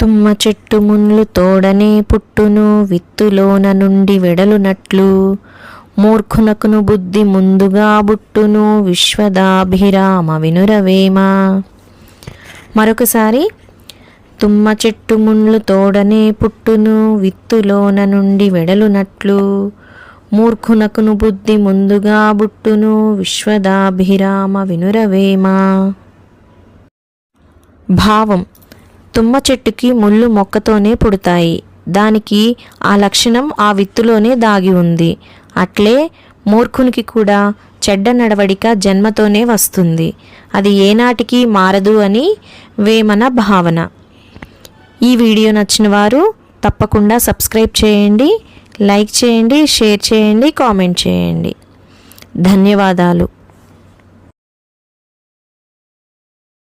తుమ్మ చెట్టు మున్లు తోడనే పుట్టును విత్తులోన నుండి వెడలునట్లు. మూర్ఖునకును బుద్ధి ముందుగా బుట్టును విశ్వదాభిరామ వినురవేమ. మరొకసారి తుమ్మ చెట్టు మున్లు తోడనే పుట్టును విత్తులోన నుండి వెడలునట్లు. మూర్ఖునకును బుద్ధి ముందుగా బుట్టును విశ్వదాభిరామ వినురవేమ. భావం తుమ్మ చెట్టుకి ముళ్ళు మొక్కతోనే పుడతాయి. దానికి ఆ లక్షణం ఆ విత్తులోనే దాగి ఉంది. అట్లే మూర్ఖునికి కూడా చెడ్డ నడవడిక జన్మతోనే వస్తుంది. అది ఏనాటికి మారదు అని వేమన భావన. ఈ వీడియో నచ్చిన వారు తప్పకుండా సబ్స్క్రైబ్ చేయండి లైక్ చేయండి షేర్ చేయండి కామెంట్ చేయండి. ధన్యవాదాలు.